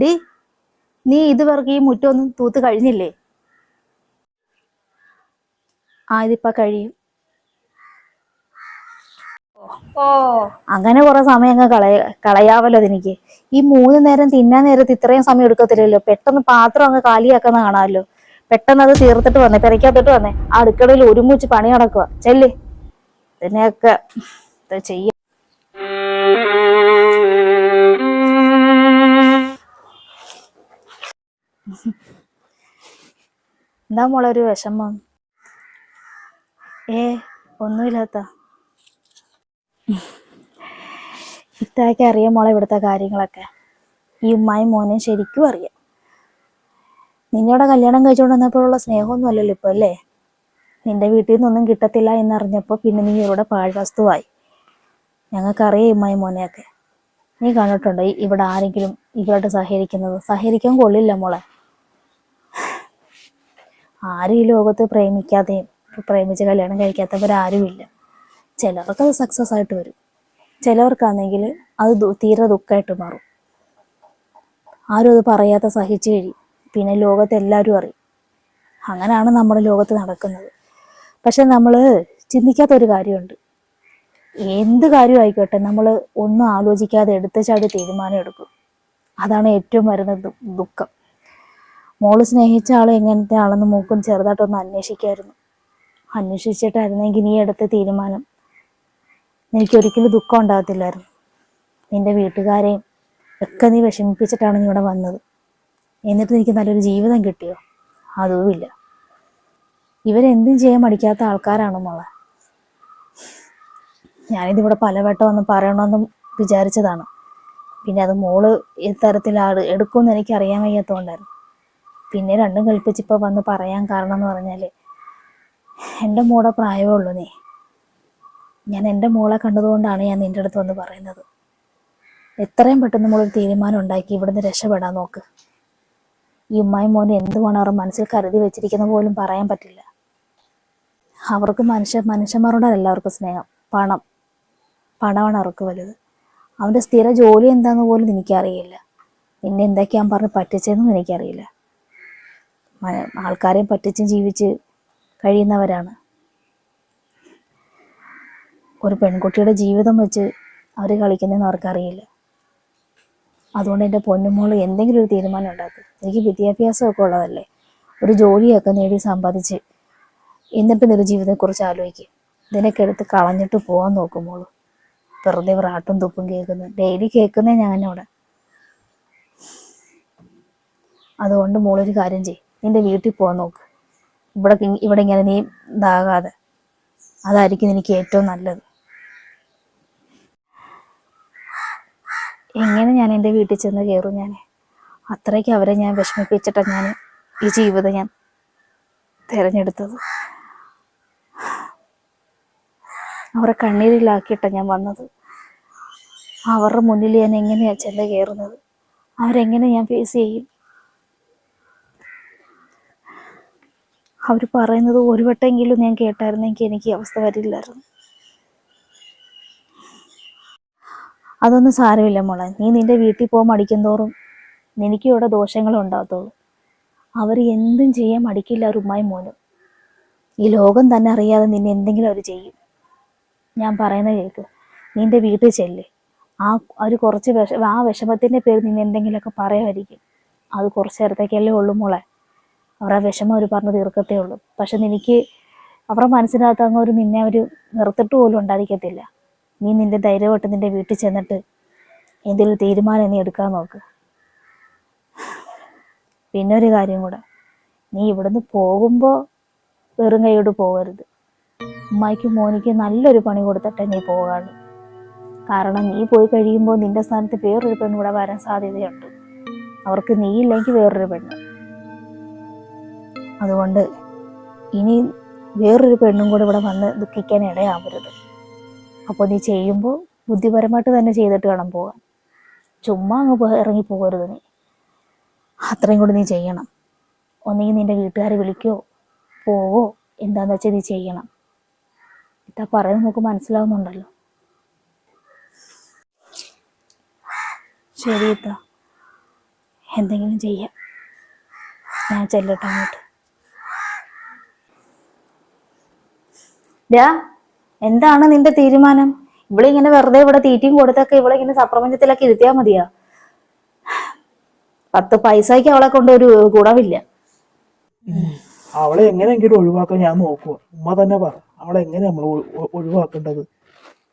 D നീ ഇതുവർക്ക് ഈ മുറ്റമൊന്നും തൂത്ത് കഴിഞ്ഞില്ലേ? ആ ഇതിപ്പോ കഴിയും. ഓ. അങ്ങനെ കുറെ സമയം അങ്ങ് കളയ കളയാവല്ലോ അതെനിക്ക്. ഈ മൂന്ന് നേരം തിന്നാൻ നേരത്ത് ഇത്രയും സമയം എടുക്കത്തില്ലല്ലോ. പെട്ടെന്ന് പാത്രം അങ്ങ് കാലിയാക്കുന്ന കാണാമല്ലോ. പെട്ടെന്ന് അത് തീർത്തിട്ട് വന്നേ പെരയ്ക്കകത്തോട്ട് വന്നേ. ആ അടുക്കളയിൽ ഒരുമിച്ച് പണി നടക്കുക ചെല്ലേ. ഇതിനെയൊക്കെ ഇത് ചെയ്യ. എന്താ മോളൊരു വിഷമം? ഏ ഒന്നുമില്ലാത്ത. ഇത്താക്ക് അറിയാം മോളെ ഇവിടുത്തെ കാര്യങ്ങളൊക്കെ. ഈ ഉമ്മായും മോനെയും ശരിക്കും അറിയാം. നിന്നോടെ കല്യാണം കഴിച്ചുകൊണ്ട് വന്നപ്പോഴുള്ള സ്നേഹമൊന്നും അല്ലല്ലോ ഇപ്പൊ അല്ലേ? നിന്റെ വീട്ടിൽ നിന്നൊന്നും കിട്ടത്തില്ല എന്നറിഞ്ഞപ്പോൾ പിന്നെ നീ ഇവിടെ പാഴ്വസ്തുവായി. ഞങ്ങൾക്കറിയാം ഉമ്മായി മോനെയൊക്കെ. നീ കണ്ടിട്ടുണ്ടോ? ഇവിടെ ആരെങ്കിലും ഇവരോട്ട് സഹകരിക്കുന്നത്? സഹകരിക്കാൻ കൊള്ളില്ല മോളെ. ആരും ഈ ലോകത്ത് പ്രേമിക്കാതെയും പ്രേമിച്ച് കല്യാണം കഴിക്കാത്തവരാരുമില്ല ചിലർക്ക് അത് സക്സസ് ആയിട്ട് വരും. ചിലവർക്കാണെങ്കിൽ അത് തീരെ ദുഃഖമായിട്ട് മാറും. ആരും അത് പറയാത്ത സഹിച്ചു കഴിയും. പിന്നെ ലോകത്ത് എല്ലാവരും അറിയും. അങ്ങനെയാണ് നമ്മുടെ ലോകത്ത് നടക്കുന്നത്. പക്ഷെ നമ്മൾ ചിന്തിക്കാത്ത ഒരു കാര്യമുണ്ട്. എന്ത് കാര്യമായിക്കോട്ടെ നമ്മൾ ഒന്നും ആലോചിക്കാതെ എടുത്ത ചാടി തീരുമാനം എടുക്കും. അതാണ് ഏറ്റവും വരുന്ന ദുഃഖം. മോൾ സ്നേഹിച്ച ആൾ എങ്ങനത്തെ ആളെന്ന് മൂക്കും ചെറുതായിട്ടൊന്ന് അന്വേഷിക്കായിരുന്നു. അന്വേഷിച്ചിട്ടായിരുന്നെങ്കിൽ നീ എടുത്ത തീരുമാനം. എനിക്കൊരിക്കലും ദുഃഖം ഉണ്ടാകത്തില്ലായിരുന്നു. നിന്റെ വീട്ടുകാരെയും ഒക്കെ നീ വിഷമിപ്പിച്ചിട്ടാണ് നീ ഇവിടെ വന്നത്. എന്നിട്ട് എനിക്ക് നല്ലൊരു ജീവിതം കിട്ടിയോ? അതുമില്ല ഇവരെന്തും ചെയ്യാൻ മടിക്കാത്ത ആൾക്കാരാണ് മോളെ? ഞാനിതിവിടെ പലവട്ടം ഒന്ന് പറയണമെന്നും വിചാരിച്ചതാണ്. പിന്നെ അത് മോൾ ഇത്തരത്തിലാണ് എടുക്കുമെന്ന് എനിക്ക് അറിയാൻ വയ്യാത്തതുകൊണ്ടായിരുന്നു പിന്നെ രണ്ടും കൽപ്പിച്ചിപ്പോൾ വന്ന് പറയാൻ കാരണം എന്ന് പറഞ്ഞാൽ എന്റെ മോളെ പ്രായമേ ഉള്ളൂ നീ. ഞാൻ എന്റെ മോളെ കണ്ടതുകൊണ്ടാണ് ഞാൻ നിന്റെ അടുത്ത് വന്ന് പറയുന്നത്. എത്രയും പെട്ടെന്ന് മോളൊരു തീരുമാനം ഉണ്ടാക്കി ഇവിടുന്ന് രക്ഷപ്പെടാൻ നോക്ക്. ഈ ഉമ്മായും മോനും എന്തുവാണ് അവർ മനസ്സിൽ കരുതി വെച്ചിരിക്കുന്ന പോലും പറയാൻ പറ്റില്ല. അവർക്ക് മനുഷ്യ മനുഷ്യന്മാരോടാണ് എല്ലാവർക്കും സ്നേഹം പണം. പണമാണ് അവർക്ക് വലുത്. അവന്റെ സ്ഥിര ജോലി എന്താണെന്ന് പോലും എനിക്കറിയില്ല നിന്നെ എന്തൊക്കെയാൻ പറഞ്ഞ് പറ്റിച്ചതെന്നും എനിക്കറിയില്ല. ആൾക്കാരെയും പറ്റിച്ചും ജീവിച്ച് കഴിയുന്നവരാണ്. ഒരു പെൺകുട്ടിയുടെ ജീവിതം വെച്ച് അവർ കളിക്കുന്നതെന്ന് അവർക്കറിയില്ല. അതുകൊണ്ട് എന്റെ പൊന്നുമോൾ എന്തെങ്കിലും ഒരു തീരുമാനം ഉണ്ടാക്കും. എനിക്ക് വിദ്യാഭ്യാസമൊക്കെ ഉള്ളതല്ലേ? ഒരു ജോലിയൊക്കെ നേടി സമ്പാദിച്ച് എന്നിട്ട് നിന്റെ ജീവിതത്തെക്കുറിച്ച് ആലോചിക്കും. ഇതിനൊക്കെ എടുത്ത് കളഞ്ഞിട്ട് പോകാൻ നോക്കുമ്പോൾ വെറുതെ റാട്ടും തുപ്പും കേൾക്കുന്നു. ഡെയിലി കേൾക്കുന്നേ ഞാനവിടെ. അതുകൊണ്ട് മോളൊരു കാര്യം ചെയ്യും. നിന്റെ വീട്ടിൽ പോകാൻ നോക്ക്. ഇവിടെ ഇവിടെ ഇങ്ങനെ നീ ഇതാകാതെ. അതായിരിക്കും എനിക്ക് ഏറ്റവും നല്ലത്. എങ്ങനെ ഞാൻ എന്റെ വീട്ടിൽ ചെന്ന് കയറും ഞാൻ? അത്രയ്ക്ക് അവരെ ഞാൻ വിഷമിപ്പിച്ചിട്ടാണ് ഞാൻ ഈ ജീവിതം ഞാൻ തിരഞ്ഞെടുത്തത്. അവരെ കണ്ണീരിലാക്കിയിട്ടാണ് ഞാൻ വന്നത്. അവരുടെ മുന്നിൽ ഞാൻ എങ്ങനെയാണ് ചെന്ന് കയറുന്നത്? അവരെങ്ങനെ ഞാൻ ഫേസ് ചെയ്യും? അവർ പറയുന്നത് ഒരു വട്ടമെങ്കിലും ഞാൻ കേട്ടായിരുന്നെങ്കിൽ എനിക്ക് അവസ്ഥ വരില്ലായിരുന്നു. അതൊന്നും സാരമില്ല മോളെ. നീ നിന്റെ വീട്ടിൽ പോകാൻ മടിക്കും തോറും നിനക്ക് ഇവിടെ ദോഷങ്ങൾ ഉണ്ടാകത്തുള്ളൂ. അവർ എന്തും ചെയ്യാൻ മടിക്കില്ല ഒരു ഉമ്മായി മോനും. ഈ ലോകം തന്നെ അറിയാതെ നിന്നെ എന്തെങ്കിലും അവർ ചെയ്യും. ഞാൻ പറയുന്ന കേൾക്ക് നിന്റെ വീട്ടിൽ ചെല്ലേ. ആ ഒരു കുറച്ച് വിഷ ആ വിഷമത്തിന്റെ പേര് നിന്നെ എന്തെങ്കിലുമൊക്കെ പറയുമായിരിക്കും. അത് കുറച്ച് നേരത്തേക്കല്ലേ ഉള്ളൂ മോളെ. അവരുടെ വിഷമം അവർ പറഞ്ഞ് തീർക്കത്തേ ഉള്ളൂ. പക്ഷെ നിനക്ക് അവരുടെ മനസ്സിനകത്ത് അങ്ങ് ഒരു നിന്നെ അവർ നിർത്തിട്ട് പോലും ഉണ്ടായിരിക്കത്തില്ല. നീ നിന്റെ ധൈര്യമായിട്ട് നിന്റെ വീട്ടിൽ ചെന്നിട്ട് എന്തെങ്കിലും തീരുമാനം നീ എടുക്കാൻ നോക്ക്. പിന്നെ ഒരു കാര്യം കൂടെ. നീ ഇവിടുന്ന് പോകുമ്പോൾ വെറും കൈയോട് പോകരുത്. ഉമ്മായിക്കും മോനിക്കും നല്ലൊരു പണി കൊടുത്തിട്ടേ നീ പോകാണ് കാരണം നീ പോയി കഴിയുമ്പോൾ നിന്റെ സ്ഥാനത്ത് വേറൊരു പെണ്ണ് ഇവിടെ വരാൻ സാധ്യതയുണ്ട്. അവർക്ക് നീ ഇല്ലെങ്കിൽ വേറൊരു പെണ്ണ്. അതുകൊണ്ട് ഇനി വേറൊരു പെണ്ണും കൂടെ ഇവിടെ വന്ന് ദുഃഖിക്കാൻ ഇടയാവരുത്. അപ്പോൾ നീ ചെയ്യുമ്പോൾ ബുദ്ധിപരമായിട്ട് തന്നെ ചെയ്തിട്ട് വേണം പോകാൻ. ചുമ്മാ അങ്ങ് ഇറങ്ങി പോകരുത് നീ. അത്രയും കൂടി നീ ചെയ്യണം. ഒന്നെങ്കിൽ നിന്റെ വീട്ടുകാരെ വിളിക്കോ പോവോ എന്താന്ന് വെച്ചാൽ നീ ചെയ്യണം. ഇതാ പറയുന്നത് നമുക്ക് മനസ്സിലാവുന്നുണ്ടല്ലോ. ശരി ഇത്ത എന്തെങ്കിലും ചെയ്യാം. ഞാൻ ചെല്ലട്ടെ അങ്ങോട്ട്. ഡാ എന്താണ് നിന്റെ തീരുമാനം? ഇവിടെ ഇങ്ങനെ വെറുതെ ഇവിടെ തീറ്റയും കൊടുത്തൊക്കെ ഇവിടെ ഇങ്ങനെ സപ്രപഞ്ചത്തിലൊക്കെ ഇരുത്തിയാ മതിയാ? പത്ത് പൈസയ്ക്ക് അവളെ കൊണ്ട് ഒരു ഗുണമില്ല. അവളെ എങ്ങനെയെങ്കിലും ഒഴിവാക്കാൻ ഞാൻ നോക്കുക ഉമ്മ തന്നെ പറ അവളെ എങ്ങനെ നമ്മൾ ഒഴിവാക്കേണ്ടത്?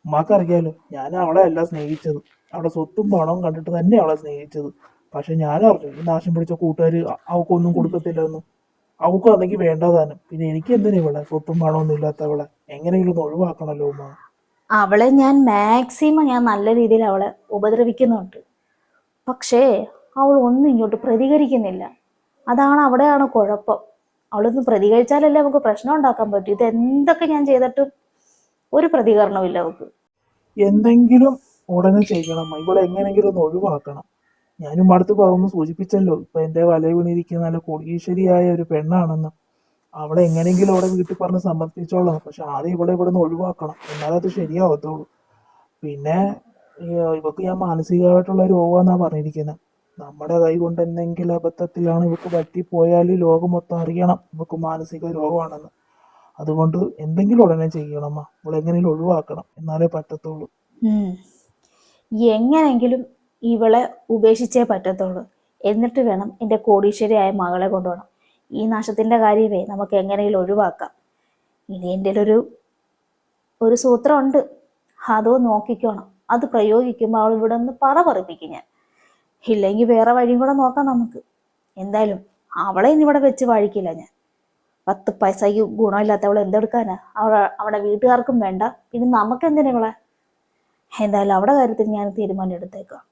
ഉമ്മാക്ക് അറിയാലോ ഞാൻ അവളെ അല്ല സ്നേഹിച്ചത്. അവളെ സ്വത്തും പണവും കണ്ടിട്ട് തന്നെ അവളെ സ്നേഹിച്ചത്. പക്ഷെ ഞാൻ അറിഞ്ഞു ഈ നാശം പിടിച്ച കൂട്ടുകാർ അവക്കൊന്നും കൊടുക്കത്തില്ലെന്നും. അവക്കും അതെങ്കിൽ വേണ്ടതാനും പിന്നെ എനിക്ക് എന്തിനാ ഇവളെ? സ്വത്തും പണമൊന്നും ഇല്ലാത്തവളെ. എങ്ങനെയെങ്കിലും ഒന്ന് ഒഴിവാക്കണല്ലോ ഉമ്മ? അവളെ ഞാൻ മാക്സിമം ഞാൻ നല്ല രീതിയിൽ അവളെ ഉപദ്രവിക്കുന്നുണ്ട്. പക്ഷേ അവൾ ഒന്നും ഇങ്ങോട്ട് പ്രതികരിക്കുന്നില്ല. അതാണ് അവിടെയാണ് കുഴപ്പം. അവളൊന്ന് പ്രതികരിച്ചാലല്ലേ നമുക്ക് പ്രശ്നം ഉണ്ടാക്കാൻ പറ്റൂ. ഇത് എന്തൊക്കെ ഞാൻ ചെയ്തിട്ടും ഒരു പ്രതികരണമില്ല അവൾക്ക്. എന്തെങ്കിലും ഉടനെ ചെയ്യണം ഇവളെ എങ്ങനെയെങ്കിലും ഒന്ന് ഒഴിവാക്കണം. ഞാനും അടുത്ത് പറഞ്ഞു സൂചിപ്പിച്ചല്ലോ ഇപ്പൊ എന്റെ വലയിൽ വീണിരിക്കുന്ന നല്ല കൊടീശ്വരിയായ ഒരു പെണ്ണാണെന്ന്. അവളെ എങ്ങനെയെങ്കിലും അവിടെ വീട്ടിൽ പറഞ്ഞ് സമ്മർദ്ദിച്ചോളാം. പക്ഷെ ആദ്യം ഇവിടെ ഇവിടെ നിന്ന് ഒഴിവാക്കണം. എന്നാലേ അത് ശരിയാവത്തുള്ളൂ. പിന്നെ ഇവക്ക് ഞാൻ മാനസികമായിട്ടുള്ള രോഗമെന്നാ പറഞ്ഞിരിക്കുന്നത് നമ്മുടെ കൈ കൊണ്ട് എന്തെങ്കിലും അബദ്ധത്തിലാണ് ഇവക്ക് പറ്റിപ്പോയാൽ ലോകം മൊത്തം അറിയണം. ഇവക്ക് മാനസിക രോഗമാണെന്ന്. അതുകൊണ്ട് എന്തെങ്കിലും ഉടനെ ചെയ്യണമ്മ. ഇവളെങ്ങനെയും ഒഴിവാക്കണം. എന്നാലേ പറ്റത്തുള്ളൂ. എങ്ങനെങ്കിലും ഇവളെ ഉപേക്ഷിച്ചേ പറ്റത്തുള്ളൂ. എന്നിട്ട് വേണം എന്റെ കോടീശ്വരിയായ മകളെ കൊണ്ടുപോകണം. ഈ നാശത്തിന്റെ കാര്യമേ നമുക്ക് എങ്ങനെയെങ്കിലും ഒഴിവാക്കാം. ഇനി എന്റെ ഒരു ഒരു സൂത്രമുണ്ട്. അതോ നോക്കിക്കോണം. അത് പ്രയോഗിക്കുമ്പോൾ അവൾ ഇവിടെ നിന്ന് പറ പറപ്പിക്കും ഞാൻ. ഇല്ലെങ്കിൽ വേറെ വഴിയും കൂടെ നോക്കാം നമുക്ക്. എന്തായാലും അവളെ ഇനി ഇവിടെ വെച്ച് വഴിക്കില്ല ഞാൻ. പത്ത് പൈസയ്ക്ക് ഗുണമില്ലാത്തവളെ എന്തെടുക്കാനാ? അവളെ അവിടെ വീട്ടുകാർക്കും വേണ്ട. പിന്നെ നമുക്ക് എന്തിനാ ഇവളെ? എന്തായാലും അവിടെ കാര്യത്തിൽ ഞാൻ തീരുമാനം എടുത്തേക്കാം.